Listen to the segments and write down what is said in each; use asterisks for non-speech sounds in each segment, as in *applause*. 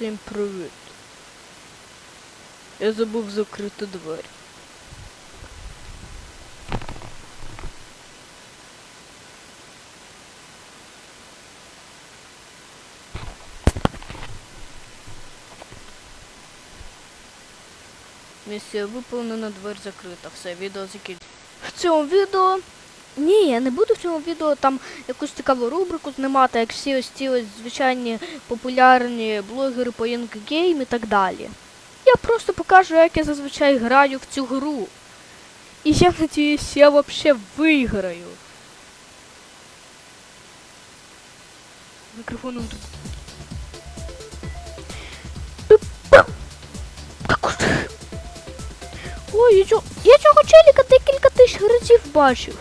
Всім привіт. Я забув закрити двері. Місія виповнена, двері закрита. Все, відео закінчено. В цьому відео ні, я не буду в цьому відео там якусь цікаву рубрику знімати, як всі ось ці ось звичайні популярні блогери по Game і так далі. Я просто покажу, як я зазвичай граю в цю гру. І я надіюсь, я вообще виграю. Мікрофоном тут. Ой, я цього, я цього челіка декілька тисяч разів бачив.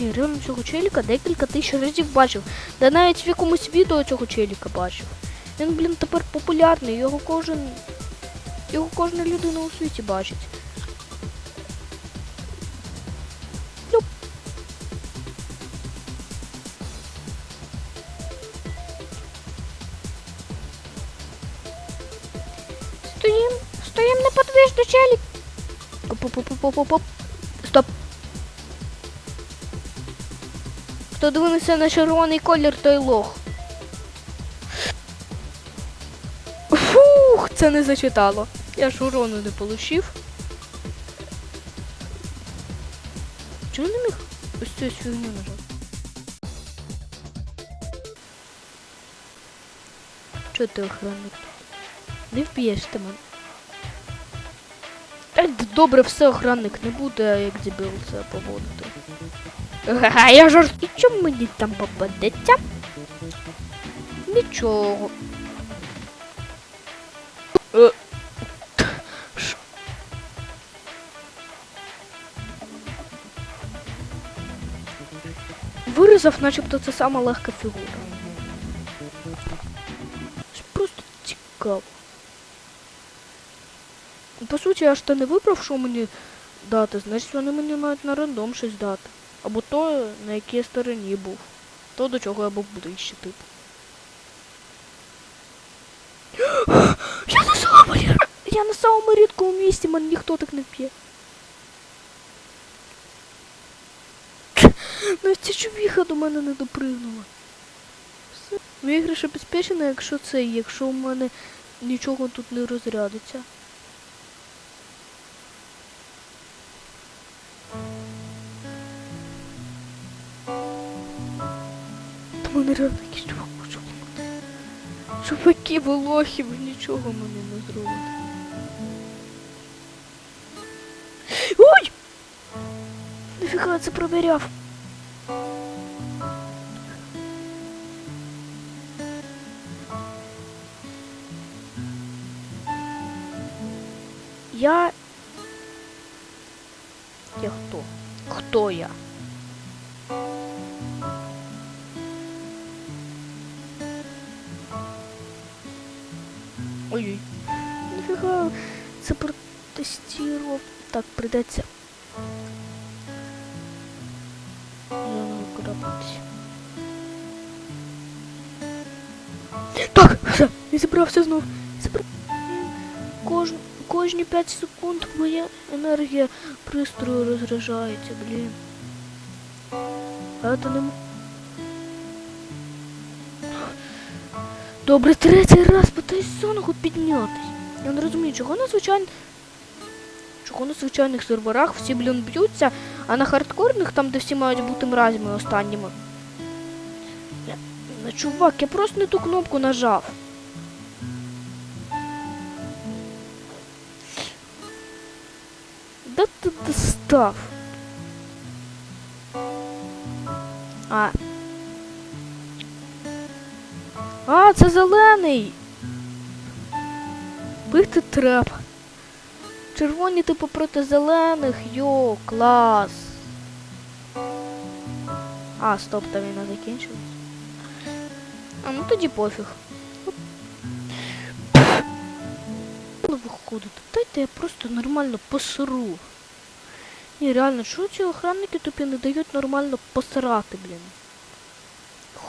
Ні, реально цього челіка декілька тисяч разів бачив. Да навіть в якомусь відео цього челіка бачив. Він, блін, тепер популярний, його кожен. Його кожна людина у світі бачить. Ну. Стоїм, стоїм неподвижно, челік. Оп-оп-оп-оп-оп. Хто дивиться на червоний колір, той лох. Фух, це не зачитало. Я ж урону не получив. Чому не міг ось цю фігню нажати? Чого ти охранник? Не вб'єш ти мене. Та д- добре, все, охранник не буде, як дебіл це поводити. Ага, я жорст... І чому мені там попадеться? Нічого. Е, Вирізав, начебто це сама легка фігура. Просто цікаво. По суті, я ж то не вибрав, що мені дати, значить вони мені мають на рандом щось дати. Або то, на якій стороні був. То, до чого я був ближче, типу. *gasps* Я на самому Я на самому рідкому місці, мене ніхто так не п'є. *laughs* Навіть ця човіха до мене не допригнула. Все. Виграш обезпечено, якщо це, якщо у мене нічого тут не розрядиться. Чувак почав ламати. Чуваки, волохи, ви нічого мені не зробите. Ой! Нафіга це провіряв? Я... Я хто? Хто я? Ой-ой. Нафига це протестировал. Так, кудись. Так, все, я зібрався знов. Зібра... Кож... Кожні 5 секунд моя енергія пристрою розряджається, блін. А це не... Добре, третій раз питаюсь зону піднятись. Я не розумію, чого на звичайних... Чого на звичайних серверах всі, блін, б'ються, а на хардкорних, там, де всі мають бути мразями останніми. Я... Чувак, я просто не ту кнопку нажав. Да ти достав. А. А, це зелений. Бити треба. Червоні типу проти зелених. Йо, клас. А, стоп, та війна закінчилась. А, ну тоді пофіг. Ну, виходить. Дайте я просто нормально посру. Ні, реально, чого ці охранники тобі не дають нормально посрати, блін?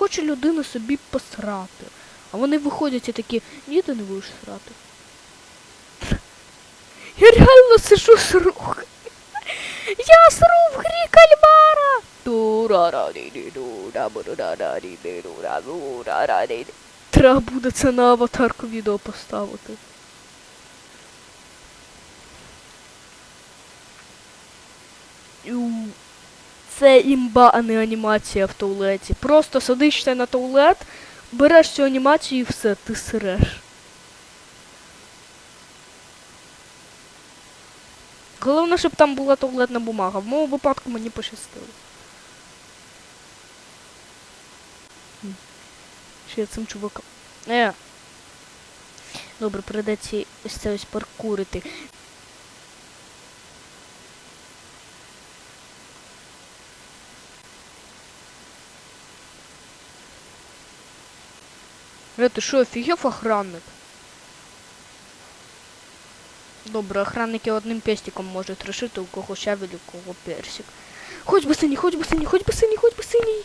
Хоче людина собі посрати. А вони виходять і такі, ні, ти не будеш срати. Я реально сижу сру. Я сру в грі кальмара. Треба буде це на аватарку відео поставити. Ю. Це імба, а не анімація в туалеті. Просто садишся на туалет, береш цю анімацію і все, ти среш. Головне, щоб там була туалетна бумага. В моєму випадку мені пощастило. Ще цим чуваком. Е. Добре, придеться ось це ось паркурити. Е, ти що, офігів охранник? Добре, охранники одним пестиком можуть рішити, у кого щавель, у кого персик. Хоч би синій, хоч би синій, хоч би синій, хоч би синій.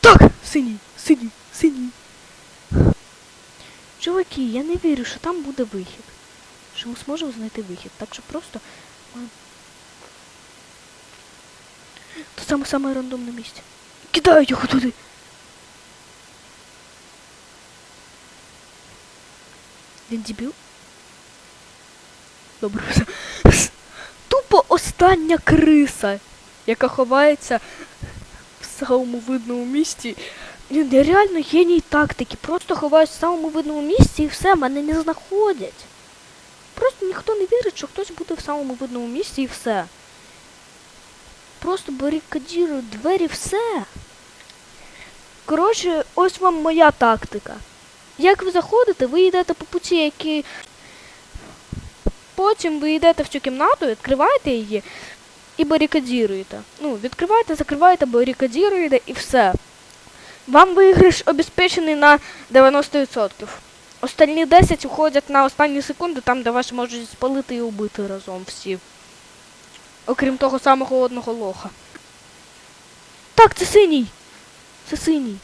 Так, синій, синій, синій. Чуваки, я не вірю, що там буде вихід. Що ми зможемо знайти вихід. Так що просто. ми- То саме саме рандомне місце. Кидаю його туди. Він дебіл? Добре. *laughs* Тупо остання криса, яка ховається в самому видному місці. Він реально геній тактики. Просто ховаюсь в самому видному місці і все, мене не знаходять. Просто ніхто не вірить, що хтось буде в самому видному місці і все. Просто барикадірую двері, все. Коротше, ось вам моя тактика. Як ви заходите, ви йдете по путі, які. Потім ви йдете в цю кімнату, відкриваєте її і барикадіруєте. Ну, відкриваєте, закриваєте, барикадіруєте і все. Вам виграш обезпечений на 90%. Остальні 10 уходять на останні секунди, там, де вас можуть спалити і убити разом всі. Окрім того самого одного лоха. Так, це синій. Це синій.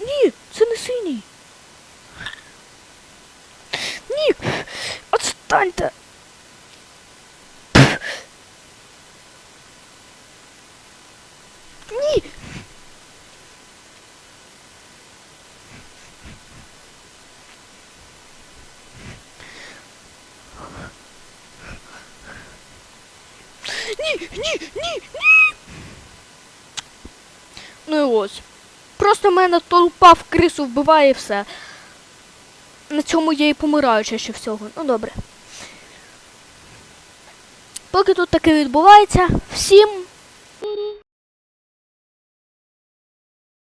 Ні, це не синій. Ні. Отстаньте. Ні. Ні, ні, ні, ні. Ну і ось. Просто мене толпа в крису вбиває і все. На цьому я і помираю чаще всього. Ну добре. Поки тут таке відбувається, всім